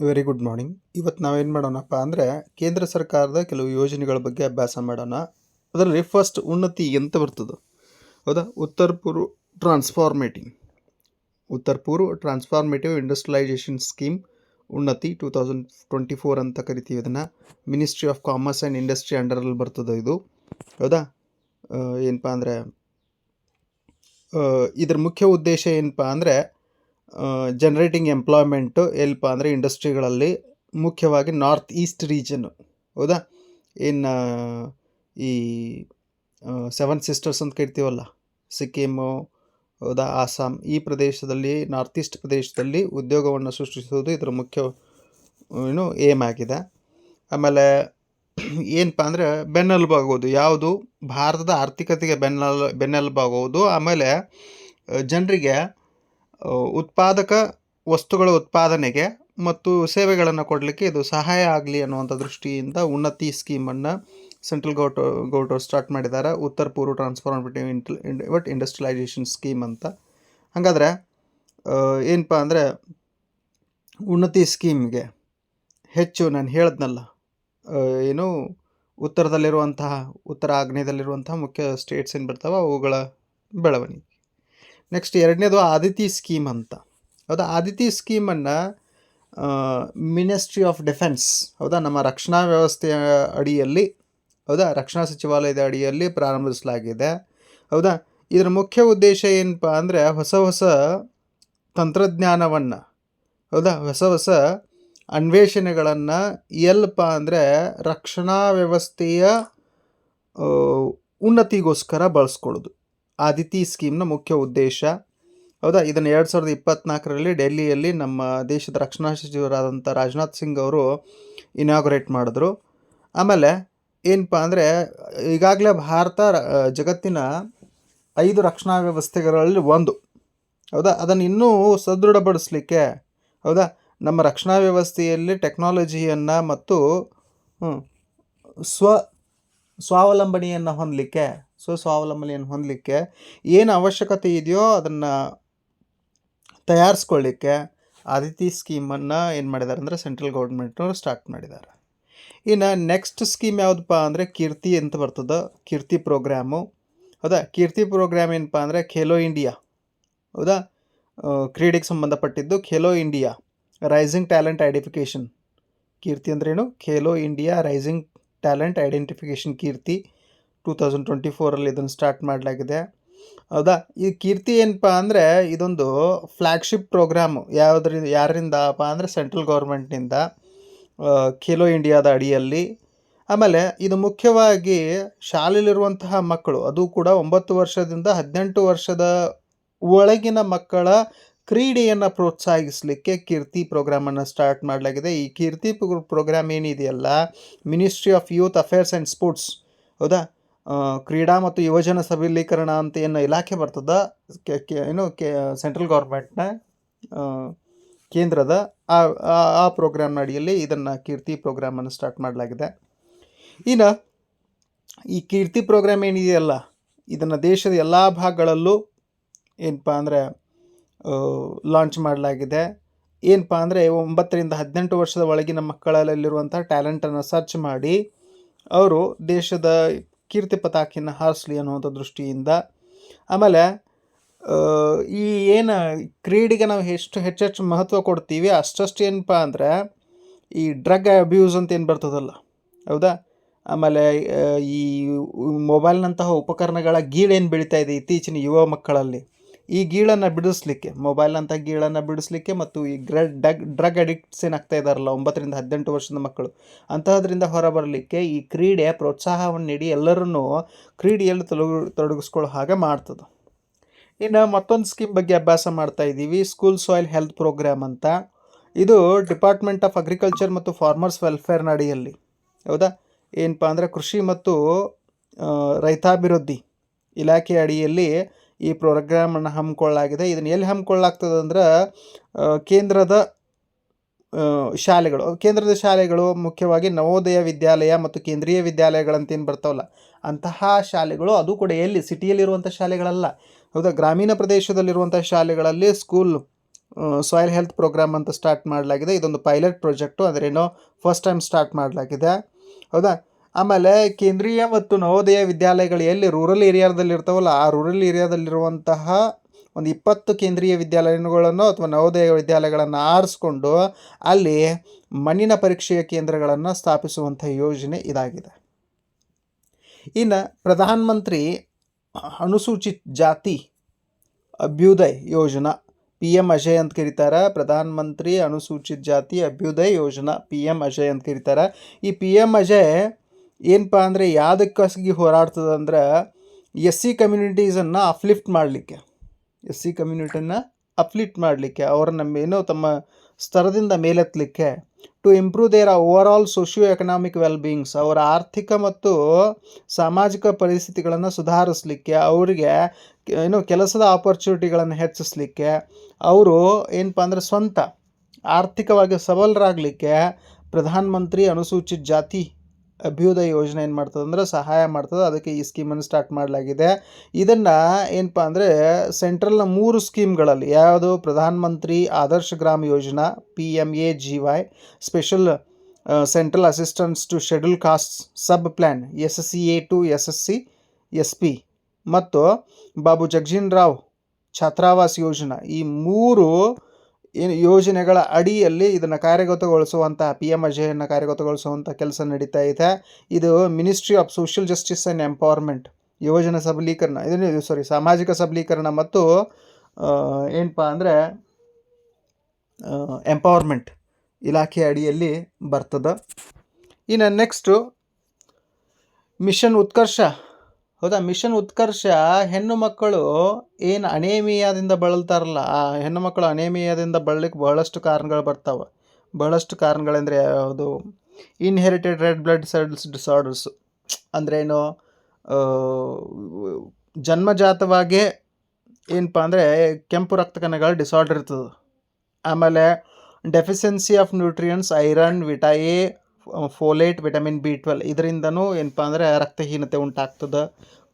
Very good morning ಇವತ್ತು ನಾವೇನು ಮಾಡೋಣಪ್ಪ ಅಂದರೆ ಕೇಂದ್ರ ಸರ್ಕಾರದ ಕೆಲವು ಯೋಜನೆಗಳ ಬಗ್ಗೆ ಅಭ್ಯಾಸ ಮಾಡೋಣ. ಅದರಲ್ಲಿ ಫಸ್ಟ್ ಉನ್ನತಿ ಅಂತ ಬರ್ತದೆ. ಹೌದಾ? ಉತ್ತರ ಪೂರ್ವ ಟ್ರಾನ್ಸ್ಫಾರ್ಮೇಟಿಂಗ್ ಉತ್ತರ ಪೂರ್ವ transformative industrialisation scheme Unnati two thousand twenty four ಅಂತ ಕರಿತೀವಿ ಅದನ್ನು. Ministry of commerce and industry ಅಂಡರಲ್ಲಿ ಬರ್ತದೆ ಇದು. ಹೌದಾ? ಏನಪ್ಪ ಅಂದರೆ ಇದ್ರ ಮುಖ್ಯ ಉದ್ದೇಶ ಏನಪ್ಪ ಅಂದರೆ ಜನ್ರೇಟಿಂಗ್ ಎಂಪ್ಲಾಯ್ಮೆಂಟು ಎಲ್ಪ ಅಂದರೆ ಇಂಡಸ್ಟ್ರಿಗಳಲ್ಲಿ ಮುಖ್ಯವಾಗಿ ನಾರ್ತ್ ಈಸ್ಟ್ ರೀಜನ್ ಹೌದಾ? ಇನ್ನು ಈ ಸೆವೆನ್ ಸಿಸ್ಟರ್ಸ್ ಅಂತ ಕರಿತೀವಲ್ಲ? ಸಿಕ್ಕಿಮು, ಹೌದಾ? ಆಸಾಮ್ ಈ ಪ್ರದೇಶದಲ್ಲಿ ನಾರ್ತ್ ಈಸ್ಟ್ ಪ್ರದೇಶದಲ್ಲಿ ಉದ್ಯೋಗವನ್ನು ಸೃಷ್ಟಿಸುವುದು ಇದರ ಮುಖ್ಯ, ಏನು ಏಮ್ ಆಗಿದೆ. ಆಮೇಲೆ ಏನಪ್ಪ ಅಂದರೆ ಬೆನ್ನೆಲುಬಾಗೋದು. ಯಾವುದು? ಭಾರತದ ಆರ್ಥಿಕತೆಗೆ ಬೆನ್ನೆಲ್, ಬೆನ್ನೆಲುಬಾಗೋದು. ಆಮೇಲೆ ಜನರಿಗೆ ಉತ್ಪಾದಕ ವಸ್ತುಗಳ ಉತ್ಪಾದನೆಗೆ ಮತ್ತು ಸೇವೆಗಳನ್ನು ಕೊಡಲಿಕ್ಕೆ ಇದು ಸಹಾಯ ಆಗಲಿ ಅನ್ನುವಂಥ ದೃಷ್ಟಿಯಿಂದ ಉನ್ನತಿ ಸ್ಕೀಮನ್ನು ಸೆಂಟ್ರಲ್ ಗೌಟ್ ಗೌರ್ಮೆಂಟ್ ಸ್ಟಾರ್ಟ್ ಮಾಡಿದ್ದಾರೆ. ಉತ್ತರ ಪೂರ್ವ ಟ್ರಾನ್ಸ್ಫಾರ್ಮೇಟಿವ್ ಇಂಟಲ್ ಬಟ್ ಇಂಡಸ್ಟ್ರಿಯಲೈಸೇಷನ್ ಸ್ಕೀಮ್ ಅಂತ. ಹಾಗಾದರೆ ಏನಪ್ಪ ಅಂದರೆ ಉನ್ನತಿ ಸ್ಕೀಮ್ಗೆ ಹೆಚ್ಚು ನಾನು ಹೇಳಿದ್ನಲ್ಲ ಏನು ಉತ್ತರದಲ್ಲಿರುವಂತಹ, ಉತ್ತರ ಆಗ್ನೇಯದಲ್ಲಿರುವಂತಹ ಮುಖ್ಯ ಸ್ಟೇಟ್ಸ್ ಏನು ಬರ್ತಾವೆ? ಅವುಗಳ ಬೆಳವಣಿಗೆ. ನೆಕ್ಸ್ಟ್ ಎರಡನೇದು ಆದಿತಿ ಸ್ಕೀಮ್ ಅಂತ. ಹೌದಾ? ಆದಿತಿ ಸ್ಕೀಮನ್ನು ಮಿನಿಸ್ಟ್ರಿ ಆಫ್ ಡಿಫೆನ್ಸ್ ಹೌದಾ? ನಮ್ಮ ರಕ್ಷಣಾ ವ್ಯವಸ್ಥೆಯ ಅಡಿಯಲ್ಲಿ, ಹೌದಾ? ರಕ್ಷಣಾ ಸಚಿವಾಲಯದ ಅಡಿಯಲ್ಲಿ ಪ್ರಾರಂಭಿಸಲಾಗಿದೆ. ಹೌದಾ? ಇದರ ಮುಖ್ಯ ಉದ್ದೇಶ ಏನಪ್ಪ ಅಂದರೆ ಹೊಸ ಹೊಸ ತಂತ್ರಜ್ಞಾನವನ್ನು, ಹೌದಾ? ಹೊಸ ಹೊಸ ಅನ್ವೇಷಣೆಗಳನ್ನು ಎಲ್ಲಪ್ಪ ಅಂದರೆ ರಕ್ಷಣಾ ವ್ಯವಸ್ಥೆಯ ಉನ್ನತಿಗೋಸ್ಕರ ಬಳಸ್ಕೊಳ್ಳೋದು. ಆದಿತಿ ಸ್ಕೀಮ್ನ ಮುಖ್ಯ ಉದ್ದೇಶ. ಹೌದಾ? ಇದನ್ನು ಎರಡು ಸಾವಿರದ ಇಪ್ಪತ್ತ್ನಾಲ್ಕರಲ್ಲಿ ಡೆಲ್ಲಿಯಲ್ಲಿ ನಮ್ಮ ದೇಶದ ರಕ್ಷಣಾ ಸಚಿವರಾದಂಥ ರಾಜನಾಥ್ ಸಿಂಗ್ ಅವರು ಇನಾಗ್ರೇಟ್ ಮಾಡಿದ್ರು. ಆಮೇಲೆ ಏನಪ್ಪ ಅಂದರೆ, ಈಗಾಗಲೇ ಭಾರತ ಜಗತ್ತಿನ ಐದು ರಕ್ಷಣಾ ವ್ಯವಸ್ಥೆಗಳಲ್ಲಿ ಒಂದು. ಹೌದಾ? ಅದನ್ನು ಇನ್ನೂ ಸದೃಢಪಡಿಸ್ಲಿಕ್ಕೆ, ಹೌದಾ? ನಮ್ಮ ರಕ್ಷಣಾ ವ್ಯವಸ್ಥೆಯಲ್ಲಿ ಟೆಕ್ನಾಲಜಿಯನ್ನು ಮತ್ತು ಸ್ವ ಸ್ವಾವಲಂಬನೆಯನ್ನು ಹೊಂದಲಿಕ್ಕೆ ಸೊ ಸ್ವಾವಲಂಬನೆಯನ್ನು ಹೊಂದಲಿಕ್ಕೆ ಏನು ಅವಶ್ಯಕತೆ ಇದೆಯೋ ಅದನ್ನು ತಯಾರಿಸ್ಕೊಳ್ಳಿಕ್ಕೆ ಆದಿತಿ ಸ್ಕೀಮನ್ನು ಏನು ಮಾಡಿದ್ದಾರೆ ಅಂದರೆ ಸೆಂಟ್ರಲ್ ಗೌರ್ಮೆಂಟ್ನವರು ಸ್ಟಾರ್ಟ್ ಮಾಡಿದ್ದಾರೆ ಇನ್ನು ನೆಕ್ಸ್ಟ್ ಸ್ಕೀಮ್ ಯಾವುದಪ್ಪ ಅಂದರೆ ಕೀರ್ತಿ ಅಂತ ಬರ್ತದೆ, ಕೀರ್ತಿ ಪ್ರೋಗ್ರಾಮು. ಹೌದಾ? ಕೀರ್ತಿ ಪ್ರೋಗ್ರಾಮ್ ಏನಪ್ಪ ಅಂದರೆ ಖೇಲೋ ಇಂಡಿಯಾ. ಹೌದಾ? ಕ್ರೀಡೆಗೆ ಸಂಬಂಧಪಟ್ಟಿದ್ದು Khelo India rising talent identification Kirti ಅಂದ್ರೇನು Khelo India rising talent identification Kirti two thousand twenty ಫೋರಲ್ಲಿ ಇದನ್ನು ಸ್ಟಾರ್ಟ್ ಮಾಡಲಾಗಿದೆ. ಹೌದಾ? ಈ ಕೀರ್ತಿ ಏನಪ್ಪ ಅಂದರೆ ಇದೊಂದು ಫ್ಲ್ಯಾಗ್ಶಿಪ್ ಪ್ರೋಗ್ರಾಮು ಯಾವುದರಿಂದ ಯಾರಿಂದಪ್ಪ ಅಂದರೆ ಸೆಂಟ್ರಲ್ ಗೌರ್ಮೆಂಟ್ನಿಂದ ಖೇಲೋ ಇಂಡಿಯಾದ ಅಡಿಯಲ್ಲಿ. ಆಮೇಲೆ ಇದು ಮುಖ್ಯವಾಗಿ ಶಾಲೆಯಲ್ಲಿರುವಂತಹ ಮಕ್ಕಳು, ಅದು ಕೂಡ ಒಂಬತ್ತು ವರ್ಷದಿಂದ ಹದಿನೆಂಟು ವರ್ಷದ ಒಳಗಿನ ಮಕ್ಕಳ ಕ್ರೀಡೆಯನ್ನು ಪ್ರೋತ್ಸಾಹಿಸಲಿಕ್ಕೆ ಕೀರ್ತಿ ಪ್ರೋಗ್ರಾಮನ್ನು ಸ್ಟಾರ್ಟ್ ಮಾಡಲಾಗಿದೆ. ಈ ಕೀರ್ತಿ ಪ್ರೋಗ್ರಾಮ್ ಏನಿದೆಯಲ್ಲ ministry of youth affairs and sports ಹೌದಾ? ಕ್ರೀಡಾ ಮತ್ತು ಯುವಜನ ಸಬಲೀಕರಣ ಅಂತ ಏನು ಇಲಾಖೆ ಬರ್ತದ ಏನು ಕೆ, ಸೆಂಟ್ರಲ್ ಗೌರ್ಮೆಂಟ್ನ ಕೇಂದ್ರದ ಆ, ಆ- ಪ್ರೋಗ್ರಾಮ್ ಅಡಿಯಲ್ಲಿ ಇದನ್ನು ಕೀರ್ತಿ ಪ್ರೋಗ್ರಾಮನ್ನು ಸ್ಟಾರ್ಟ್ ಮಾಡಲಾಗಿದೆ. ಇನ್ನು, ಈ ಕೀರ್ತಿ ಪ್ರೋಗ್ರಾಮ್ ಏನಿದೆಯಲ್ಲ, ಇದನ್ನು ದೇಶದ ಎಲ್ಲ ಭಾಗಗಳಲ್ಲೂ, ಏನಪ್ಪ ಅಂದರೆ ಲಾಂಚ್ ಮಾಡಲಾಗಿದೆ. ಏನಪ್ಪ ಅಂದರೆ ಒಂಬತ್ತರಿಂದ ಹದಿನೆಂಟು ವರ್ಷದ ಒಳಗಿನ ಮಕ್ಕಳಲ್ಲಿರುವಂಥ ಟ್ಯಾಲೆಂಟನ್ನು ಸರ್ಚ್ ಮಾಡಿ ಅವರು ದೇಶದ ಕೀರ್ತಿ ಪತಾಕಿನ ಹಾರಿಸ್ಲಿ ಅನ್ನುವಂಥ ದೃಷ್ಟಿಯಿಂದ. ಆಮೇಲೆ ಈ ಏನು ಕ್ರೀಡೆಗೆ ನಾವು ಎಷ್ಟು ಹೆಚ್ಚೆಚ್ಚು ಮಹತ್ವ ಕೊಡ್ತೀವಿ ಅಷ್ಟಷ್ಟು ಏನಪ್ಪ ಅಂದರೆ ಈ ಡ್ರಗ್ ಅಬ್ಯೂಸ್ ಅಂತ ಏನು ಬರ್ತದಲ್ಲ, ಹೌದಾ? ಆಮೇಲೆ ಈ ಮೊಬೈಲ್ನಂತಹ ಉಪಕರಣಗಳ ಗೀಳೇನು ಬೆಳೀತಾ ಇದೆ ಇತ್ತೀಚಿನ ಯುವ ಮಕ್ಕಳಲ್ಲಿ. ಈ ಗೀಳನ್ನು ಬಿಡಿಸ್ಲಿಕ್ಕೆ ಅಂತ ಗೀಳನ್ನು ಬಿಡಿಸ್ಲಿಕ್ಕೆ ಮತ್ತು ಈ ಗ್ರ, ಡಗ್, ಡ್ರಗ್ ಅಡಿಕ್ಟ್ಸ್ ಏನಾಗ್ತಾ ಇದ್ದಾರಲ್ಲ ಒಂಬತ್ತರಿಂದ ಹದಿನೆಂಟು ವರ್ಷದ ಮಕ್ಕಳು, ಅಂತಹದ್ರಿಂದ ಹೊರಬರಲಿಕ್ಕೆ ಈ ಕ್ರೀಡೆ ಪ್ರೋತ್ಸಾಹವನ್ನು ನೀಡಿ ಎಲ್ಲರನ್ನೂ ಕ್ರೀಡೆಯಲ್ಲಿ ತೊಡಗು ತೊಡಗಿಸ್ಕೊಳ್ಳೋ ಹಾಗೆ ಮಾಡ್ತದೆ. ಇನ್ನು ಮತ್ತೊಂದು ಸ್ಕೀಮ್ ಬಗ್ಗೆ ಅಭ್ಯಾಸ ಮಾಡ್ತಾ ಇದ್ದೀವಿ, ಸ್ಕೂಲ್ ಸಾಯಿಲ್ ಹೆಲ್ತ್ ಪ್ರೋಗ್ರಾಮ್ ಅಂತ. ಇದು ಡಿಪಾರ್ಟ್ಮೆಂಟ್ ಆಫ್ ಅಗ್ರಿಕಲ್ಚರ್ ಮತ್ತು ಫಾರ್ಮರ್ಸ್ ವೆಲ್ಫೇರ್ನ ಅಡಿಯಲ್ಲಿ. ಹೌದಾ? ಏನಪ್ಪ ಅಂದರೆ ಕೃಷಿ ಮತ್ತು ರೈತಾಭಿವೃದ್ಧಿ ಇಲಾಖೆ ಅಡಿಯಲ್ಲಿ ಈ ಪ್ರೋಗ್ರಾಮನ್ನು ಹಮ್ಮಿಕೊಳ್ಳಲಾಗಿದೆ. ಇದನ್ನು ಎಲ್ಲಿ ಹಮ್ಮಿಕೊಳ್ಳಲಾಗ್ತದೆ ಅಂದ್ರೆ ಕೇಂದ್ರದ ಶಾಲೆಗಳು. ಕೇಂದ್ರದ ಶಾಲೆಗಳು ಮುಖ್ಯವಾಗಿ ನವೋದಯ ವಿದ್ಯಾಲಯ ಮತ್ತು ಕೇಂದ್ರೀಯ ವಿದ್ಯಾಲಯಗಳಂತೇನು ಬರ್ತಾವಲ್ಲ, ಅಂತಹ ಶಾಲೆಗಳು ಅದು ಕೂಡ ಎಲ್ಲಿ? ಸಿಟಿಯಲ್ಲಿರುವಂಥ ಶಾಲೆಗಳಲ್ಲ. ಹೌದಾ? ಗ್ರಾಮೀಣ ಪ್ರದೇಶದಲ್ಲಿರುವಂಥ ಶಾಲೆಗಳಲ್ಲಿ ಸ್ಕೂಲ್ ಸಾಯಿಲ್ ಹೆಲ್ತ್ ಪ್ರೋಗ್ರಾಮ್ ಅಂತ ಸ್ಟಾರ್ಟ್ ಮಾಡಲಾಗಿದೆ. ಇದೊಂದು ಪೈಲಟ್ ಪ್ರಾಜೆಕ್ಟು ಅದರೇನೋ ಫಸ್ಟ್ ಟೈಮ್ ಸ್ಟಾರ್ಟ್ ಮಾಡಲಾಗಿದೆ. ಹೌದಾ? ಆಮೇಲೆ ಕೇಂದ್ರೀಯ ಮತ್ತು ನವೋದಯ ವಿದ್ಯಾಲಯಗಳು ಎಲ್ಲಿ ರೂರಲ್ ಏರಿಯಾದಲ್ಲಿ ಇರ್ತಾವಲ್ಲ ಆ ರೂರಲ್ ಏರಿಯಾದಲ್ಲಿರುವಂತಹ ಒಂದು ಇಪ್ಪತ್ತು ಕೇಂದ್ರೀಯ ವಿದ್ಯಾಲಯಗಳನ್ನು ಅಥವಾ ನವೋದಯ ವಿದ್ಯಾಲಯಗಳನ್ನು ಆರಿಸ್ಕೊಂಡು ಅಲ್ಲಿ ಮಣ್ಣಿನ ಪರೀಕ್ಷೆಯ ಕೇಂದ್ರಗಳನ್ನು ಸ್ಥಾಪಿಸುವಂಥ ಯೋಜನೆ ಇದಾಗಿದೆ. ಇನ್ನು ಪ್ರಧಾನ ಮಂತ್ರಿ ಅನುಸೂಚಿತ ಜಾತಿ ಅಭ್ಯುದಯ್ ಯೋಜನಾ ಪಿ ಎಂ ಅಜಯ್ ಅಂತ ಕರೀತಾರೆ. ಪ್ರಧಾನ ಮಂತ್ರಿ ಅನುಸೂಚಿತ ಜಾತಿ ಅಭ್ಯುದಯ ಯೋಜನಾ ಪಿ ಎಂ ಅಜಯ್ ಅಂತ ಕರೀತಾರೆ. ಈ ಪಿ ಎಂ ಅಜಯ್ ಏನಪ್ಪ ಅಂದರೆ ಯಾವುದಕ್ಕಾಗಿ ಹೋರಾಡ್ತದೆ ಅಂದ್ರೆ ಎಸ್ ಸಿ ಕಮ್ಯುನಿಟೀಸನ್ನು ಅಪ್ಲಿಫ್ಟ್ ಮಾಡಲಿಕ್ಕೆ. ಎಸ್ ಸಿ ಕಮ್ಯುನಿಟಿಯನ್ನು ಅಪ್ಲಿಫ್ಟ್ ಮಾಡಲಿಕ್ಕೆ, ಅವ್ರನ್ನ ಏನೋ ತಮ್ಮ ಸ್ತರದಿಂದ ಮೇಲೆತ್ತಲಿಕ್ಕೆ to improve their overall socio economic well beings ಅವರ ಆರ್ಥಿಕ ಮತ್ತು ಸಾಮಾಜಿಕ ಪರಿಸ್ಥಿತಿಗಳನ್ನು ಸುಧಾರಿಸಲಿಕ್ಕೆ, ಅವರಿಗೆ ಏನೋ ಕೆಲಸದ ಆಪರ್ಚುನಿಟಿಗಳನ್ನು ಹೆಚ್ಚಿಸಲಿಕ್ಕೆ, ಅವರು ಏನಪ್ಪ ಅಂದರೆ ಸ್ವಂತ ಆರ್ಥಿಕವಾಗಿ ಸಬಲರಾಗಲಿಕ್ಕೆ ಪ್ರಧಾನಮಂತ್ರಿ ಅನುಸೂಚಿತ ಜಾತಿ ಅಭ್ಯುದಯ ಯೋಜನೆ ಏನು ಮಾಡ್ತದೆ ಅಂದ್ರೆ ಸಹಾಯ ಮಾಡ್ತದೆ. ಅದಕ್ಕೆ ಈ ಸ್ಕೀಮನ್ನು ಸ್ಟಾರ್ಟ್ ಮಾಡಲಾಗಿದೆ. ಇದನ್ನು ಏನಪ್ಪ ಅಂದರೆ ಸೆಂಟ್ರಲ್ನ ಮೂರು ಸ್ಕೀಮ್ಗಳಲ್ಲಿ ಯಾವುದು? Pradhan Mantri Adarsh Gram Yojana P M A G Y special central assistance to scheduled caste sub plan S S C A to S S C S P ಮತ್ತು ಬಾಬು ಜಗಜೀನ್ ರಾವ್ ಛಾತ್ರಾವಾಸ್ ಯೋಜನಾ ಈ ಮೂರು ಯೋಜನೆಗಳ ಅಡಿಯಲ್ಲಿ ಇದನ್ನು ಕಾರ್ಯಗತಗೊಳಿಸುವಂಥ ಪಿ ಎಂ ಅಜಯನ್ನು ಕಾರ್ಯಗತಗೊಳಿಸುವಂಥ ಕೆಲಸ ನಡೀತಾ ಇದೆ. ಇದು ministry of social justice and empowerment ಯೋಜನೆ ಸಬಲೀಕರಣ ಇದನ್ನು ಸಾರಿ ಸಾಮಾಜಿಕ ಸಬಲೀಕರಣ ಮತ್ತು ಏನಪ್ಪ ಅಂದರೆ ಎಂಪವರ್ಮೆಂಟ್ ಇಲಾಖೆ ಅಡಿಯಲ್ಲಿ ಬರ್ತದೆ. ಇನ್ನು ನೆಕ್ಸ್ಟು ಮಿಷನ್ ಉತ್ಕರ್ಷ ಹೌದಾ? ಮಿಷನ್ ಉತ್ಕರ್ಷ ಹೆಣ್ಣು ಮಕ್ಕಳು ಏನು ಅನೇಮಿಯಾದಿಂದ ಬಳಲ್ತಾರಲ್ಲ, ಆ ಹೆಣ್ಣು ಮಕ್ಕಳು ಅನೇಮಿಯಾದಿಂದ ಬಳಲಿಕ್ಕೆ ಬಹಳಷ್ಟು ಕಾರಣಗಳು ಬರ್ತಾವೆ. ಬಹಳಷ್ಟು ಕಾರಣಗಳೆಂದರೆ ಯಾವುದು? Inherited red blood cells disorders ಏನು? ಜನ್ಮಜಾತವಾಗೇ ಏನಪ್ಪ ಅಂದರೆ ಕೆಂಪು ರಕ್ತ ಕಣಗಳ ಡಿಸಾರ್ಡರ್ ಇರ್ತದೆ. ಆಮೇಲೆ deficiency of nutrients iron vita folate vitamin B twelve ಇದರಿಂದನೂ ಏನಪ್ಪ ಅಂದರೆ ರಕ್ತಹೀನತೆ ಉಂಟಾಗ್ತದೆ.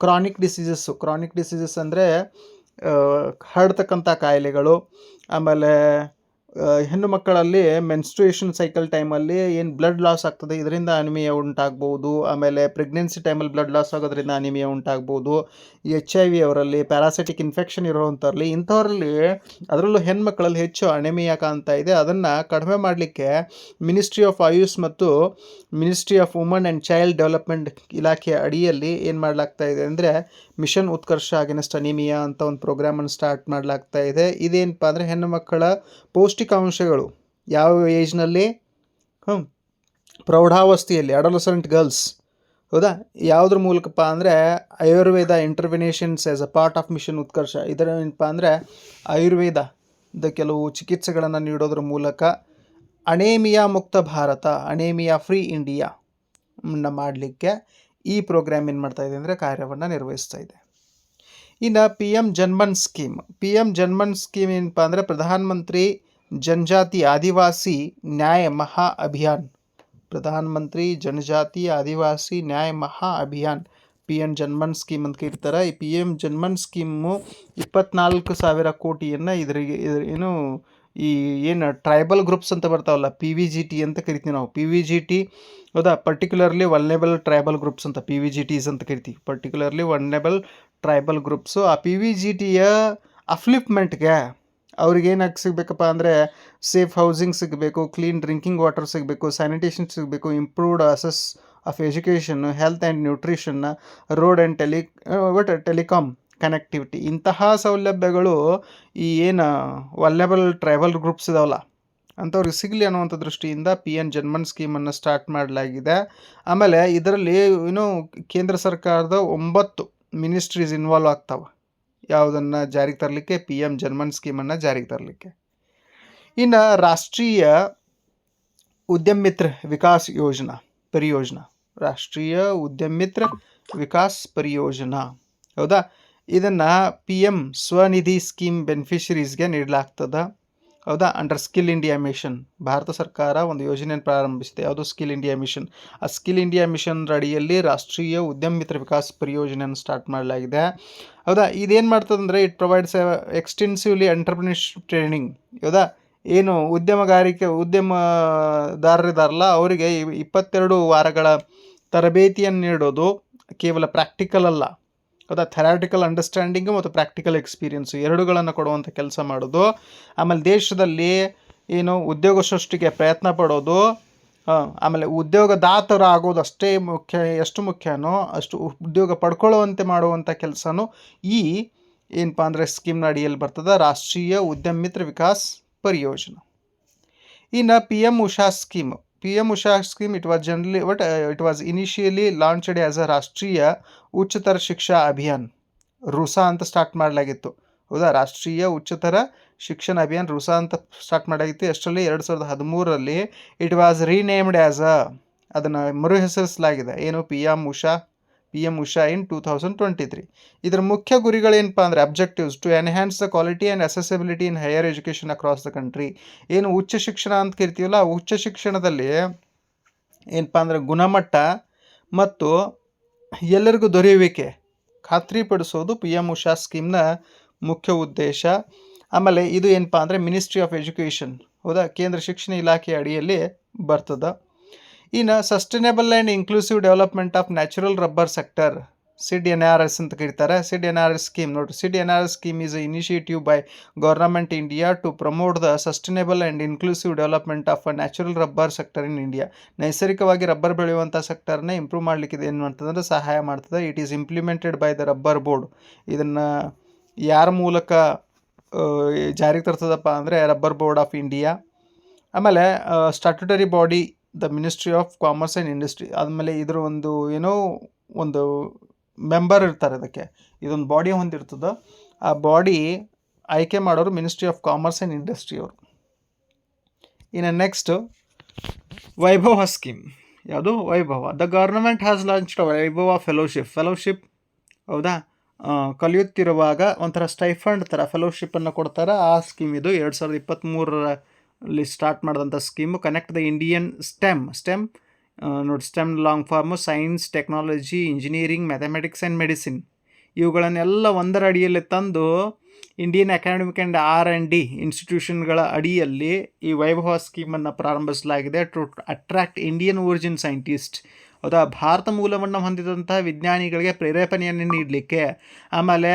ಕ್ರಾನಿಕ್ ಡಿಸೀಸಸ್ಸು ಕ್ರಾನಿಕ್ ಡಿಸೀಸಸ್ ಅಂದರೆ ಹರಡ್ತಕ್ಕಂಥ ಕಾಯಿಲೆಗಳು, ಆಮೇಲೆ ಹೆಣ್ಣು ಮಕ್ಕಳಲ್ಲಿ ಮೆನ್ಸ್ಟ್ರುಯೇಷನ್ ಸೈಕಲ್ ಟೈಮಲ್ಲಿ ಏನು ಬ್ಲಡ್ ಲಾಸ್ ಆಗ್ತದೆ, ಇದರಿಂದ ಅನಿಮಿಯ ಉಂಟಾಗ್ಬೋದು. ಆಮೇಲೆ ಪ್ರೆಗ್ನೆನ್ಸಿ ಟೈಮಲ್ಲಿ ಬ್ಲಡ್ ಲಾಸ್ ಆಗೋದ್ರಿಂದ ಅನಿಮಿಯ ಉಂಟಾಗ್ಬೋದು. ಎಚ್ ಐ ವಿ ಅವರಲ್ಲಿ ಪ್ಯಾರಾಸೆಟಿಕ್ ಇನ್ಫೆಕ್ಷನ್ ಇರೋವಂಥವ್ರಲ್ಲಿ, ಇಂಥವ್ರಲ್ಲಿ ಅದರಲ್ಲೂ ಹೆಣ್ಮಕ್ಳಲ್ಲಿ ಹೆಚ್ಚು ಅನಿಮಿಯಾ ಕಾಣ್ತಾ ಇದೆ. ಅದನ್ನು ಕಡಿಮೆ ಮಾಡಲಿಕ್ಕೆ ಮಿನಿಸ್ಟ್ರಿ ಆಫ್ ಆಯುಷ್ ಮತ್ತು ministry of woman and child development ಇಲಾಖೆಯ ಅಡಿಯಲ್ಲಿ ಏನು ಮಾಡಲಾಗ್ತಾ ಇದೆ ಅಂದರೆ ಮಿಷನ್ ಉತ್ಕರ್ಷ ಅಗೇನೆಸ್ಟ್ ಅನಿಮಿಯಾ ಅಂತ ಒಂದು ಪ್ರೋಗ್ರಾಮನ್ನು ಸ್ಟಾರ್ಟ್ ಮಾಡಲಾಗ್ತಾ ಇದೆ. ಇದೇನಪ್ಪ ಅಂದರೆ, ಹೆಣ್ಣು ಮಕ್ಕಳ ಪೌಷ್ಟಿಕಾಂಶಗಳು ಯಾವ ಏಜ್ನಲ್ಲಿ? ಹ್ಞೂ ಪ್ರೌಢಾವಸ್ಥೆಯಲ್ಲಿ ಅಡಲಸೆಂಟ್ ಗರ್ಲ್ಸ್ ಹೌದಾ? ಯಾವುದ್ರ ಮೂಲಕಪ್ಪ ಅಂದರೆ Ayurveda interventions as a part of mission Utkarsh. ಇದರ ಏನಪ್ಪ ಅಂದರೆ ಆಯುರ್ವೇದದ ಕೆಲವು ಚಿಕಿತ್ಸೆಗಳನ್ನು ನೀಡೋದ್ರ ಮೂಲಕ ಅನೇಮಿಯಾ ಮುಕ್ತ ಭಾರತ ಅನೇಮಿಯಾ ಫ್ರೀ ಇಂಡಿಯಾ ಮಾಡಲಿಕ್ಕೆ ಈ ಪ್ರೋಗ್ರಾಮ್ ಏನು ಮಾಡ್ತಾ ಇದೆ ಅಂದರೆ ಕಾರ್ಯವನ್ನು ನಿರ್ವಹಿಸ್ತಾ ಇದೆ. ಇನ್ನು P M Janman scheme P M Janman scheme ಏನಪ್ಪ ಅಂದರೆ ಪ್ರಧಾನ ಜನಜಾತಿ Adivasi Nyaya Maha Abhiyan Pradhan Mantri Janjati Adivasi Nyaya Maha Abhiyan P M Janman scheme ಅಂತ ಕರೀತಾರೆ ಈ ಪಿ ಎಂ ಜನ್ಮನ್ ಸ್ಕೀಮು ಇಪ್ಪತ್ನಾಲ್ಕು ಸಾವಿರ ಕೋಟಿಯನ್ನು ಇದ್ರಿಗೆ ಇದ್ರ ಏನು ಈ ಏನು ಟ್ರೈಬಲ್ ಗ್ರೂಪ್ಸ್ ಅಂತ ಬರ್ತಾವಲ್ಲ ಪಿ ವಿ ಜಿ ಟಿ ಅಂತ ಕರಿತೀವಿ ನಾವು. ಪಿ ವಿ ಜಿ ಟಿ ಹೌದಾ ಪರ್ಟಿಕ್ಯುಲರ್ಲಿ ವಲ್ನೇಬಲ್ ಟ್ರೈಬಲ್ ಗ್ರೂಪ್ಸ್ ಅಂತ ಪಿ ವಿ ಜಿ ಟೀಸ್ ಅಂತ ಕರಿತೀವಿ. ಪರ್ಟಿಕ್ಯುಲರ್ಲಿ ವಲ್ನೇಬಲ್ ಟ್ರೈಬಲ್ ಗ್ರೂಪ್ಸು ಆ ಪಿ ವಿ ಜಿ ಟಿಯ ಅಫ್ಲಿಪ್ಮೆಂಟ್ಗೆ ಅವ್ರಿಗೆ ಏನಾಗಿ ಸಿಗಬೇಕಪ್ಪ ಅಂದರೆ ಸೇಫ್ ಹೌಸಿಂಗ್ ಸಿಗಬೇಕು ಕ್ಲೀನ್ ಡ್ರಿಂಕಿಂಗ್ ವಾಟರ್ ಸಿಗಬೇಕು ಸ್ಯಾನಿಟೇಷನ್ ಸಿಗಬೇಕು improved access of education health and nutrition road and tele ಒಟ್ ಟೆಲಿಕಾಮ್ ಕನೆಕ್ಟಿವಿಟಿ ಇಂತಹ ಸೌಲಭ್ಯಗಳು ಈ ಏನು ವಲ್ಲೆಬಲ್ ಟ್ರೈಬಲ್ ಗ್ರೂಪ್ಸ್ ಇದಾವಲ್ಲ, ಅಂಥವ್ರಿಗೆ ಸಿಗಲಿ ಅನ್ನುವಂಥ ದೃಷ್ಟಿಯಿಂದ ಪಿ ಎನ್ ಜನ್ಮನ್ ಸ್ಕೀಮನ್ನು ಸ್ಟಾರ್ಟ್ ಮಾಡಲಾಗಿದೆ. ಆಮೇಲೆ ಇದರಲ್ಲಿ ಏನು ಕೇಂದ್ರ ಸರ್ಕಾರದ ಒಂಬತ್ತು ಮಿನಿಸ್ಟ್ರೀಸ್ ಇನ್ವಾಲ್ವ್ ಆಗ್ತಾವೆ. ಯಾವುದನ್ನು ಜಾರಿಗೆ ತರಲಿಕ್ಕೆ ಪಿ ಎಂ ಜನ್ಮನ್ ಸ್ಕೀಮನ್ನು ಜಾರಿಗೆ ತರಲಿಕ್ಕೆ. ಇನ್ನು ರಾಷ್ಟ್ರೀಯ ಉದ್ಯಮ್ ಮಿತ್ರ ವಿಕಾಸ್ ಯೋಜನಾ, ಪರಿಯೋಜನಾ. ರಾಷ್ಟ್ರೀಯ ಉದ್ಯಮ್ ಮಿತ್ರ ವಿಕಾಸ್ ಪರಿಯೋಜನಾ. ಹೌದಾ? ಇದನ್ನು ಪಿ ಎಂ ಸ್ವನಿಧಿ ಸ್ಕೀಮ್ ಬೆನಿಫಿಷರೀಸ್ಗೆ ನೀಡಲಾಗ್ತದೆ. ಹೌದಾ? ಅಂಡರ್ ಸ್ಕಿಲ್ ಇಂಡಿಯಾ ಮಿಷನ್ ಭಾರತ ಸರ್ಕಾರ ಒಂದು ಯೋಜನೆಯನ್ನು ಪ್ರಾರಂಭಿಸಿದೆ. ಯಾವುದು? ಸ್ಕಿಲ್ ಇಂಡಿಯಾ ಮಿಷನ್ ಆ ಸ್ಕಿಲ್ ಇಂಡಿಯಾ ಮಿಷನ್ ಅಡಿಯಲ್ಲಿ ರಾಷ್ಟ್ರೀಯ ಉದ್ಯಮ ಮಿತ್ರ ವಿಕಾಸ್ ಪರಿಯೋಜನೆಯನ್ನು ಸ್ಟಾರ್ಟ್ ಮಾಡಲಾಗಿದೆ. ಹೌದಾ? ಇದೇನು ಮಾಡ್ತದಂದರೆ it provides extensively entrepreneurship training ಹೌದಾ? ಏನು ಉದ್ಯಮಗಾರಿಕೆ, ಉದ್ಯಮದಾರರಿದಾರಲ್ಲ, ಅವರಿಗೆ ಇಪ್ಪತ್ತೆರಡು ವಾರಗಳ ತರಬೇತಿಯನ್ನು ನೀಡೋದು ಕೇವಲ ಪ್ರಾಕ್ಟಿಕಲ್ ಅಲ್ಲ. ಹೌದಾ ಥೆರಾಟಿಕಲ್ ಅಂಡರ್ಸ್ಟ್ಯಾಂಡಿಂಗು ಮತ್ತು ಪ್ರಾಕ್ಟಿಕಲ್ ಎಕ್ಸ್ಪೀರಿಯನ್ಸು ಎರಡುಗಳನ್ನು ಕೊಡುವಂಥ ಕೆಲಸ ಮಾಡೋದು. ಆಮೇಲೆ ದೇಶದಲ್ಲಿ ಏನು ಉದ್ಯೋಗ ಸೃಷ್ಟಿಗೆ ಪ್ರಯತ್ನ ಪಡೋದು ಆಮೇಲೆ ಉದ್ಯೋಗದಾತರು ಆಗೋದು ಅಷ್ಟೇ ಮುಖ್ಯ, ಎಷ್ಟು ಮುಖ್ಯನೋ ಅಷ್ಟು ಉದ್ಯೋಗ ಪಡ್ಕೊಳ್ಳುವಂತೆ ಮಾಡುವಂಥ ಕೆಲಸನೂ ಈ ಏನಪ್ಪ ಅಂದರೆ ಸ್ಕೀಮ್ನ ಅಡಿಯಲ್ಲಿ ಬರ್ತದೆ, ರಾಷ್ಟ್ರೀಯ ಉದ್ಯಮ ಮಿತ್ರ ವಿಕಾಸ್ ಪರಿಯೋಜನೆ. ಇನ್ನು P M Usha scheme P M Usha scheme it was generally but it was initially launched as a Rashtriya Uchchatar Shiksha Abhiyan ರುಸಾ ಅಂತ ಸ್ಟಾರ್ಟ್ ಮಾಡಲಾಗಿತ್ತು. ಹೌದಾ? ರಾಷ್ಟ್ರೀಯ ಉಚ್ಚತರ ಶಿಕ್ಷಣ ಅಭಿಯಾನ್ ರುಸಾ ಅಂತ ಸ್ಟಾರ್ಟ್ ಮಾಡಾಗಿತ್ತು ಎಷ್ಟರಲ್ಲಿ ಎರಡು ಸಾವಿರದ ಹದಿಮೂರರಲ್ಲಿ it was renamed as a ಅದನ್ನು ಮರುಹೆಸರಿಸಲಾಗಿದೆ. ಏನು? P M Usha P M Usha in two thousand twenty three ಇದರ ಮುಖ್ಯ ಗುರಿಗಳೇನಪ್ಪ ಅಂದರೆ objectives to enhance the quality and accessibility in higher education across the country ಏನು ಉಚ್ಚ ಶಿಕ್ಷಣ ಅಂತ ಕರಿತೀವಲ್ಲ, ಆ ಉಚ್ಚ ಶಿಕ್ಷಣದಲ್ಲಿ ಏನಪ್ಪ ಅಂದರೆ ಗುಣಮಟ್ಟ ಮತ್ತು ಎಲ್ಲರಿಗೂ ದೊರೆಯುವಿಕೆ ಖಾತ್ರಿಪಡಿಸೋದು ಪಿ ಎಂ ಉಷಾ ಸ್ಕೀಮ್ನ ಮುಖ್ಯ ಉದ್ದೇಶ. ಆಮೇಲೆ ಇದು ಏನಪ್ಪ ಅಂದರೆ ಮಿನಿಸ್ಟ್ರಿ ಆಫ್ ಎಜುಕೇಷನ್ ಹೌದಾ? ಕೇಂದ್ರ ಶಿಕ್ಷಣ ಇಲಾಖೆ ಅಡಿಯಲ್ಲಿ ಬರ್ತದೆ. ಇನ್ನು sustainable and inclusive development of natural rubber sector SID N R S ಅಂತ ಕರೀತಾರೆ. SID N R S scheme ನೋಡಿರಿ. SID N R S scheme is initiative by government India to promote the sustainable and inclusive development of a natural rubber sector in India ನೈಸರ್ಗಿಕವಾಗಿ rubber ಬೆಳೆಯುವಂಥ ಸೆಕ್ಟರ್ನ improve ಮಾಡಲಿಕ್ಕೆ ಇದು ಏನು ಅಂತಂದ್ರೆ ಸಹಾಯ ಮಾಡ್ತದೆ. It is implemented by the rubber board ಇದನ್ನು ಯಾರ ಮೂಲಕ ಜಾರಿಗೆ ತರ್ತದಪ್ಪ ಅಂದರೆ ರಬ್ಬರ್ ಬೋರ್ಡ್ ಆಫ್ ಇಂಡಿಯಾ ಆಮೇಲೆ statutory body the ministry of commerce and industry ಆದಮೇಲೆ ಇದ್ರ ಒಂದು ಏನೋ ಒಂದು ಮೆಂಬರ್ ಇರ್ತಾರೆ ಅದಕ್ಕೆ. ಇದೊಂದು ಬಾಡಿ ಹೊಂದಿರ್ತದೆ. ಆ ಬಾಡಿ ಆಯ್ಕೆ ಮಾಡೋರು ministry of commerce and industry ಅವರು. ಇನ್ನು ನೆಕ್ಸ್ಟ್ ವೈಭವ ಸ್ಕೀಮ್ ಯಾವುದು? Vaibhav. The government has launched Vaibhav fellowship fellowship ಹೌದಾ? ಕಲಿಯುತ್ತಿರುವಾಗ ಒಂಥರ ಸ್ಟೈಫಂಡ್ ಥರ ಫೆಲೋಶಿಪ್ಪನ್ನು ಕೊಡ್ತಾರೆ. ಆ ಸ್ಕೀಮ್ ಇದು ಎರಡು ಸಾವಿರದ ಇಪ್ಪತ್ತ್ಮೂರರಲ್ಲಿ ಸ್ಟಾರ್ಟ್ ಮಾಡಿದಂಥ scheme connect the Indian STEM STEM ನೋಡಿ STEM long form science technology engineering mathematics and medicine ಇವುಗಳನ್ನೆಲ್ಲ ಒಂದರ ಅಡಿಯಲ್ಲಿ ತಂದು Indian academic and R and D ಇನ್ಸ್ಟಿಟ್ಯೂಷನ್ಗಳ ಅಡಿಯಲ್ಲಿ ಈ ವೈಭವ ಸ್ಕೀಮನ್ನು ಪ್ರಾರಂಭಿಸಲಾಗಿದೆ to attract Indian origin scientist ಹೌದಾ ಭಾರತ ಮೂಲವನ್ನು ಹೊಂದಿದಂತಹ ವಿಜ್ಞಾನಿಗಳಿಗೆ ಪ್ರೇರೇಪಣೆಯನ್ನು ನೀಡಲಿಕ್ಕೆ. ಆಮೇಲೆ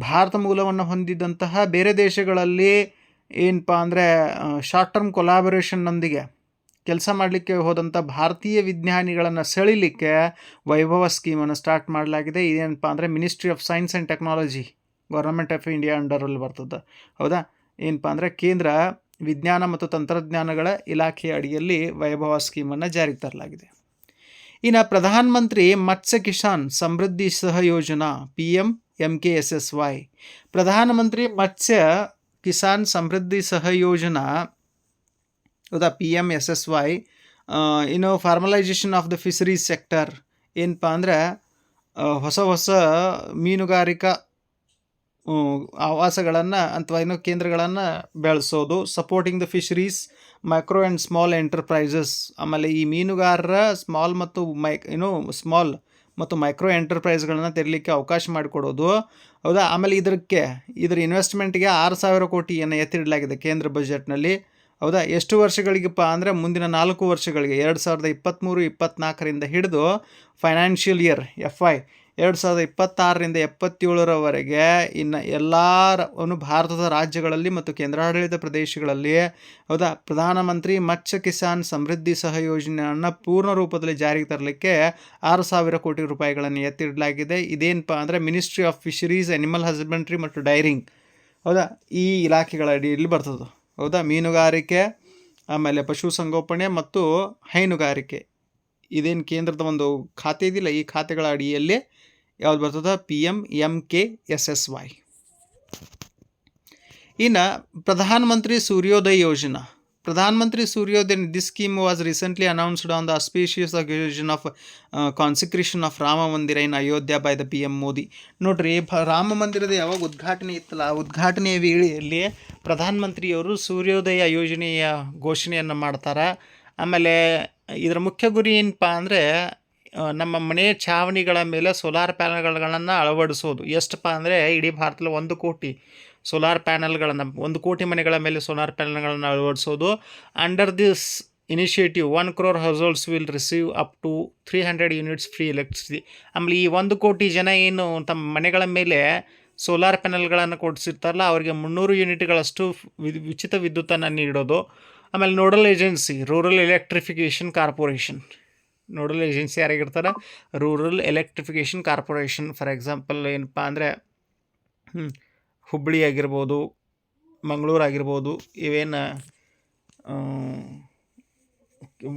ಭಾರತ ಮೂಲವನ್ನು ಹೊಂದಿದಂತಹ ಬೇರೆ ದೇಶಗಳಲ್ಲಿ ಏನಪ್ಪ ಅಂದರೆ ಶಾರ್ಟ್ ಟರ್ಮ್ ಕೊಲಾಬರೇಷನ್ನೊಂದಿಗೆ ಕೆಲಸ ಮಾಡಲಿಕ್ಕೆ ಹೋದಂಥ ಭಾರತೀಯ ವಿಜ್ಞಾನಿಗಳನ್ನು ಸೆಳಿಲಿಕ್ಕೆ ವೈಭವ ಸ್ಕೀಮನ್ನು ಸ್ಟಾರ್ಟ್ ಮಾಡಲಾಗಿದೆ. ಇದೇನಪ್ಪ ಅಂದರೆ ministry of science and technology government of India ಅಂಡರಲ್ಲಿ ಬರ್ತದೆ. ಹೌದಾ? ಏನಪ್ಪ ಅಂದರೆ, ಕೇಂದ್ರ ವಿಜ್ಞಾನ ಮತ್ತು ತಂತ್ರಜ್ಞಾನಗಳ ಇಲಾಖೆಯ ಅಡಿಯಲ್ಲಿ ವೈಭವ ಸ್ಕೀಮನ್ನು ಜಾರಿಗೆ ತರಲಾಗಿದೆ. ಇನ್ನು Pradhan Mantri Matsya Kisan Samriddhi Sahyojana P M M K S S Y Pradhanmantri Matsya Kisan Samriddhi Sahyojana ಹೌದಾ P M S S Y ಇನ್ನು formalisation of the fisheries sector ಏನಪ್ಪ ಅಂದರೆ ಹೊಸ ಹೊಸ ಮೀನುಗಾರಿಕಾ ಆವಾಸಗಳನ್ನು ಅಥವಾ ಏನೋ ಕೇಂದ್ರಗಳನ್ನು ಬೆಳೆಸೋದು supporting the fisheries micro and small enterprises ಆಮೇಲೆ ಈ ಮೀನುಗಾರರ ಸ್ಮಾಲ್ ಮತ್ತು ಮೈ ಏನು ಸ್ಮಾಲ್ ಮತ್ತು ಮೈಕ್ರೋ ಎಂಟರ್ಪ್ರೈಸ್ಗಳನ್ನು ತೆರಲಿಕ್ಕೆ ಅವಕಾಶ ಮಾಡಿಕೊಡೋದು. ಹೌದಾ? ಆಮೇಲೆ ಇದಕ್ಕೆ ಇದರ ಇನ್ವೆಸ್ಟ್ಮೆಂಟ್ಗೆ ಆರು ಸಾವಿರ ಕೋಟಿಯನ್ನು ಎತ್ತಿಡಲಾಗಿದೆ ಕೇಂದ್ರ ಬಜೆಟ್ನಲ್ಲಿ ಹೌದಾ? ಎಷ್ಟು ವರ್ಷಗಳಿಗಪ್ಪ ಅಂದರೆ ಮುಂದಿನ ನಾಲ್ಕು ವರ್ಷಗಳಿಗೆ, ಎರಡು ಸಾವಿರದ ಇಪ್ಪತ್ತ್ಮೂರು ಇಪ್ಪತ್ತ್ನಾಲ್ಕರಿಂದ ಹಿಡಿದು ಫೈನಾನ್ಷಿಯಲ್ ಇಯರ್ ಎಫ್ ಐ ಎರಡು ಸಾವಿರದ ಇಪ್ಪತ್ತಾರರಿಂದ ಎಪ್ಪತ್ತೇಳರವರೆಗೆ ಇನ್ನು ಎಲ್ಲ ರ- ಭಾರತದ ರಾಜ್ಯಗಳಲ್ಲಿ ಮತ್ತು ಕೇಂದ್ರಾಡಳಿತ ಪ್ರದೇಶಗಳಲ್ಲಿ ಹೌದಾ, ಪ್ರಧಾನಮಂತ್ರಿ ಮತ್ಸ್ಯ ಕಿಸಾನ್ ಸಮೃದ್ಧಿ ಸಹಯೋಜನೆಯನ್ನು ಪೂರ್ಣ ರೂಪದಲ್ಲಿ ಜಾರಿಗೆ ತರಲಿಕ್ಕೆ ಆರು ಸಾವಿರ ಕೋಟಿ ರೂಪಾಯಿಗಳನ್ನು ಎತ್ತಿಡಲಾಗಿದೆ. ಇದೇನಪ್ಪ ಅಂದರೆ ministry of fisheries animal husbandry ಮತ್ತು ಡೈರಿಂಗ್ ಹೌದಾ, ಈ ಇಲಾಖೆಗಳ ಅಡಿಯಲ್ಲಿ ಬರ್ತದೆ. ಹೌದಾ, ಮೀನುಗಾರಿಕೆ, ಆಮೇಲೆ ಪಶುಸಂಗೋಪನೆ ಮತ್ತು ಹೈನುಗಾರಿಕೆ. ಇದೇನು ಕೇಂದ್ರದ ಒಂದು ಖಾತೆ ಇದಿಲ್ಲ ಈ ಖಾತೆಗಳ ಅಡಿಯಲ್ಲಿ ಯಾವ್ದು ಬರ್ತದ? P M M K S S Y ಇನ್ನು Pradhanmantri Suryodaya Yojana. Pradhanmantri Suryodaya Nidhi scheme was recently announced on the auspicious occasion of consecration of Rama Mandir in Ayodhya by the P M Modi ನೋಡ್ರಿ ರಾಮ ಮಂದಿರದ ಯಾವಾಗ ಉದ್ಘಾಟನೆ ಇತ್ತಲ್ಲ, ಆ ಉದ್ಘಾಟನೆಯ ವೇಳೆಯಲ್ಲಿ ಪ್ರಧಾನಮಂತ್ರಿಯವರು ಸೂರ್ಯೋದಯ ಯೋಜನೆಯ ಘೋಷಣೆಯನ್ನು ಮಾಡ್ತಾರೆ. ಆಮೇಲೆ ಇದರ ಮುಖ್ಯ ಗುರಿ ಏನಪ್ಪ ಅಂದರೆ ನಮ್ಮ ಮನೆ ಛಾವಣಿಗಳ ಮೇಲೆ ಸೋಲಾರ್ ಪ್ಯಾನಲ್ಗಳನ್ನು ಅಳವಡಿಸೋದು. ಎಷ್ಟಪ್ಪ ಅಂದರೆ ಇಡೀ ಭಾರತದಲ್ಲಿ ಒಂದು ಕೋಟಿ ಸೋಲಾರ್ ಪ್ಯಾನಲ್ಗಳನ್ನು, ಒಂದು ಕೋಟಿ ಮನೆಗಳ ಮೇಲೆ ಸೋಲಾರ್ ಪ್ಯಾನಲ್ಗಳನ್ನು ಅಳವಡಿಸೋದು. Under this initiative one crore house will receive up to three hundred units free electricity ಆಮೇಲೆ ಈ ಒಂದು ಕೋಟಿ ಜನ ಏನು ತಮ್ಮ ಮನೆಗಳ ಮೇಲೆ ಸೋಲಾರ್ ಪ್ಯಾನಲ್ಗಳನ್ನು ಕೊಡಿಸಿರ್ತಾರಲ್ಲ, ಅವರಿಗೆ ಮುನ್ನೂರು ಯೂನಿಟ್ಗಳಷ್ಟು ಉಚಿತ ವಿದ್ಯುತ್ತನ್ನು ನೀಡೋದು. ಆಮೇಲೆ nodal agency rural electrification corporation nodal agency ಯಾರಾಗಿರ್ತಾರೆ rural electrification corporation. For example ಏನಪ್ಪ ಅಂದರೆ ಹುಬ್ಬಳ್ಳಿ ಆಗಿರ್ಬೋದು, ಮಂಗಳೂರು ಆಗಿರ್ಬೋದು, ಇವೇನು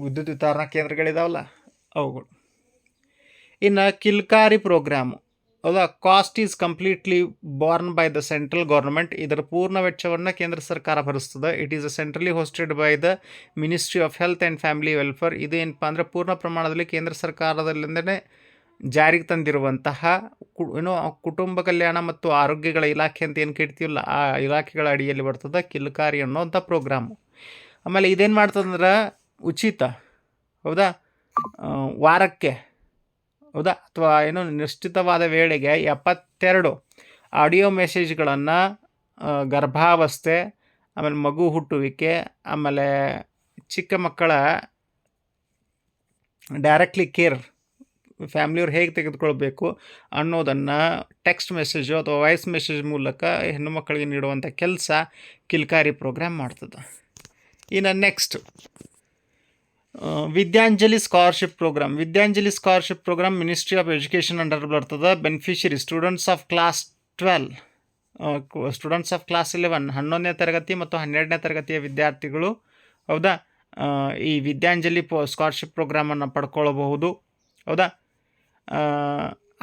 ವಿದ್ಯುತ್ ವಿತರಣಾ ಕೇಂದ್ರಗಳಿದಾವಲ್ಲ, ಅವುಗಳು. ಇನ್ನು ಕಿಲ್ಕಾರಿ ಪ್ರೋಗ್ರಾಮು. ಹೌದಾ cost is completely borne by the central government ಇದರ ಪೂರ್ಣ ವೆಚ್ಚವನ್ನು ಕೇಂದ್ರ ಸರ್ಕಾರ ಭರಿಸ್ತದೆ it is centrally hosted by the ministry of health and family welfare ಇದು ಏನಪ್ಪ ಅಂದರೆ ಪೂರ್ಣ ಪ್ರಮಾಣದಲ್ಲಿ ಕೇಂದ್ರ ಸರ್ಕಾರದಲ್ಲಿಂದನೇ ಜಾರಿಗೆ ತಂದಿರುವಂತಹ ಏನೋ, ಕುಟುಂಬ ಕಲ್ಯಾಣ ಮತ್ತು ಆರೋಗ್ಯಗಳ ಇಲಾಖೆ ಅಂತ ಏನು ಕೇಳ್ತೀವಲ್ಲ, ಆ ಇಲಾಖೆಗಳ ಅಡಿಯಲ್ಲಿ ಬರ್ತದೆ ಕಿಲ್ಕಾರಿ ಅನ್ನೋಂಥ ಪ್ರೋಗ್ರಾಮು ಆಮೇಲೆ ಇದೇನು ಮಾಡ್ತದಂದ್ರೆ ಉಚಿತ, ಹೌದಾ? ವಾರಕ್ಕೆ ಹೌದಾ? ಅಥವಾ ಏನೋ ನಿಶ್ಚಿತವಾದ ವೇಳೆಗೆ ಎಪ್ಪತ್ತೆರಡು ಆಡಿಯೋ ಮೆಸೇಜ್ಗಳನ್ನು ಗರ್ಭಾವಸ್ಥೆ, ಆಮೇಲೆ ಮಗು ಹುಟ್ಟುವಿಕೆ, ಆಮೇಲೆ ಚಿಕ್ಕ ಮಕ್ಕಳ ಡೈರೆಕ್ಟ್ಲಿ ಕೇರ್ ಫ್ಯಾಮ್ಲಿಯವ್ರು ಹೇಗೆ ತೆಗೆದುಕೊಳ್ಬೇಕು ಅನ್ನೋದನ್ನು ಟೆಕ್ಸ್ಟ್ ಮೆಸೇಜು ಅಥವಾ ವಾಯ್ಸ್ ಮೆಸೇಜ್ ಮೂಲಕ ಹೆಣ್ಣು ಮಕ್ಕಳಿಗೆ ನೀಡುವಂಥ ಕೆಲಸ ಕಿಲ್ಕಾರಿ ಪ್ರೋಗ್ರಾಮ್ ಮಾಡ್ತದೆ. ಇನ್ನು next Vidyanjali scholarship programme Vidyanjali scholarship programme ministry of education under ಬರ್ತದೆ. Beneficiary students of class twelve students of class eleven ಹನ್ನೊಂದನೇ ತರಗತಿ ಮತ್ತು ಹನ್ನೆರಡನೇ ತರಗತಿಯ ವಿದ್ಯಾರ್ಥಿಗಳು, ಹೌದಾ? ಈ ವಿದ್ಯಾಂಜಲಿ ಪೋ, ಸ್ಕಾಲರ್ಶಿಪ್ ಪ್ರೋಗ್ರಾಮನ್ನು ಪಡ್ಕೊಳ್ಳಬಹುದು ಹೌದಾ?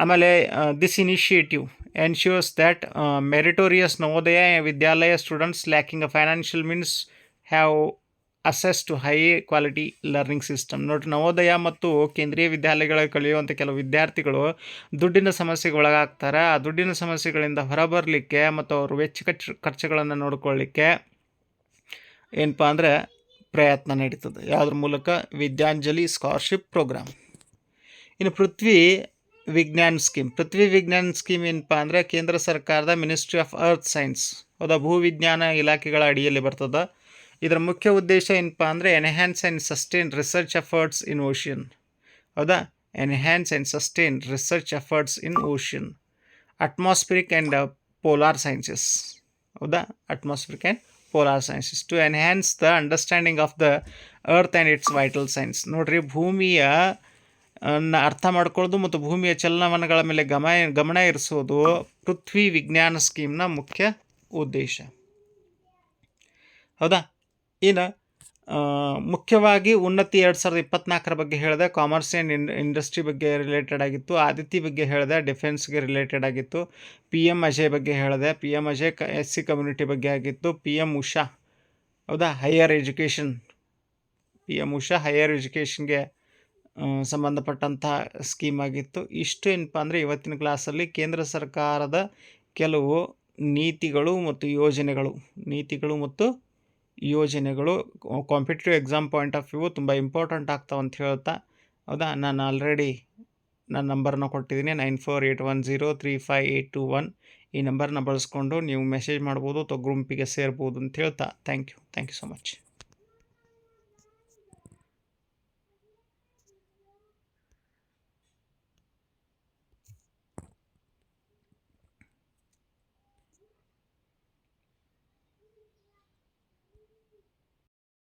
ಆಮೇಲೆ this initiative ensures that meritorious Navodaya Vidyalaya students lacking a financial means have access to high quality learning system ನೋಡಿರಿ, ನವೋದಯ ಮತ್ತು ಕೇಂದ್ರೀಯ ವಿದ್ಯಾಲಯಗಳ ಕಲಿಯುವಂಥ ಕೆಲವು ವಿದ್ಯಾರ್ಥಿಗಳು ದುಡ್ಡಿನ ಸಮಸ್ಯೆಗೆ ಒಳಗಾಗ್ತಾರೆ. ಆ ದುಡ್ಡಿನ ಸಮಸ್ಯೆಗಳಿಂದ ಹೊರಬರಲಿಕ್ಕೆ ಮತ್ತು ಅವರು ವೆಚ್ಚ ಖರ್ಚು ಖರ್ಚುಗಳನ್ನು ನೋಡ್ಕೊಳ್ಳಿಕ್ಕೆ ಏನಪ್ಪ ಅಂದರೆ ಪ್ರಯತ್ನ ನಡೀತದೆ. ಯಾವುದ್ರ ಮೂಲಕ? Vidyanjali scholarship programme. ಇನ್ನು ಪೃಥ್ವಿ ವಿಜ್ಞಾನ್ ಸ್ಕೀಮ್. ಪೃಥ್ವಿ ವಿಜ್ಞಾನ್ ಸ್ಕೀಮ್ ಏನಪ್ಪ ಅಂದರೆ ಕೇಂದ್ರ ಸರ್ಕಾರದ ಮಿನಿಸ್ಟ್ರಿ ಆಫ್ ಅರ್ತ್ ಸೈನ್ಸ್ ಹೌದಾ? ಭೂವಿಜ್ಞಾನ ಇಲಾಖೆಗಳ ಅಡಿಯಲ್ಲಿ ಬರ್ತದೆ. ಇದರ ಮುಖ್ಯ ಉದ್ದೇಶ ಏನಪ್ಪ ಅಂದರೆ enhance and sustain research efforts in ocean ಹೌದಾ? Enhance and sustain research efforts in ocean atmospheric and polar sciences ಹೌದಾ? Atmospheric and polar sciences to enhance the understanding of the earth and its vital science ನೋಡ್ರಿ, ಭೂಮಿಯ ಅರ್ಥ ಮಾಡ್ಕೊಳ್ಳೋದು ಮತ್ತು ಭೂಮಿಯ ಚಲನವಲನಗಳ ಮೇಲೆ ಗಮ, ಗಮನ ಇರಿಸೋದು ಪೃಥ್ವಿ ವಿಜ್ಞಾನ ಸ್ಕೀಮ್ನ ಮುಖ್ಯ ಉದ್ದೇಶ. ಹೌದಾ? ಇನ್ನು ಮುಖ್ಯವಾಗಿ ಉನ್ನತಿ ಎರಡು ಸಾವಿರದ ಇಪ್ಪತ್ನಾಲ್ಕರ ಬಗ್ಗೆ ಹೇಳಿದೆ ಕಾಮರ್ಸ್ ಆ್ಯಂಡ್ ಇನ್ ಇಂಡಸ್ಟ್ರಿ ಬಗ್ಗೆ ರಿಲೇಟೆಡ್ ಆಗಿತ್ತು. ಆದಿತ್ಯ ಬಗ್ಗೆ ಹೇಳಿದೆ ಡಿಫೆನ್ಸ್ಗೆ ರಿಲೇಟೆಡ್ ಆಗಿತ್ತು. ಪಿ ಎಂ ಅಜಯ್ ಬಗ್ಗೆ ಹೇಳಿದೆ. ಪಿ ಎಂ ಅಜಯ್ ಕ ಎಸ್ ಸಿ ಕಮ್ಯುನಿಟಿ ಬಗ್ಗೆ ಆಗಿತ್ತು. ಪಿ ಎಂ ಉಷಾ ಹೌದಾ? Higher education P M Usha higher ಎಜುಕೇಷನ್ಗೆ ಸಂಬಂಧಪಟ್ಟಂಥ ಸ್ಕೀಮ್ ಆಗಿತ್ತು. ಇಷ್ಟು ಏನಪ್ಪ ಅಂದರೆ ಇವತ್ತಿನ ಕ್ಲಾಸಲ್ಲಿ ಕೇಂದ್ರ ಸರ್ಕಾರದ ಕೆಲವು ನೀತಿಗಳು ಮತ್ತು ಯೋಜನೆಗಳು, ನೀತಿಗಳು ಮತ್ತು ಯೋಜನೆಗಳು competitive exam point of view ತುಂಬ ಇಂಪಾರ್ಟೆಂಟ್ ಆಗ್ತಾವೆ ಅಂತ ಹೇಳ್ತಾ, ಹೌದಾ? ನಾನು ಆಲ್ರೆಡಿ ನನ್ನ ನಂಬರ್ನ ಕೊಟ್ಟಿದ್ದೀನಿ nine four eight one zero three five eight two one ಈ ನಂಬರ್ನ ಬಳಸ್ಕೊಂಡು ನೀವು ಮೆಸೇಜ್ ಮಾಡ್ಬೋದು ಅಥವಾ ಗ್ರೂಪಿಗೆ ಸೇರ್ಬೋದು ಅಂತ ಹೇಳ್ತಾ. Thank you thank you so much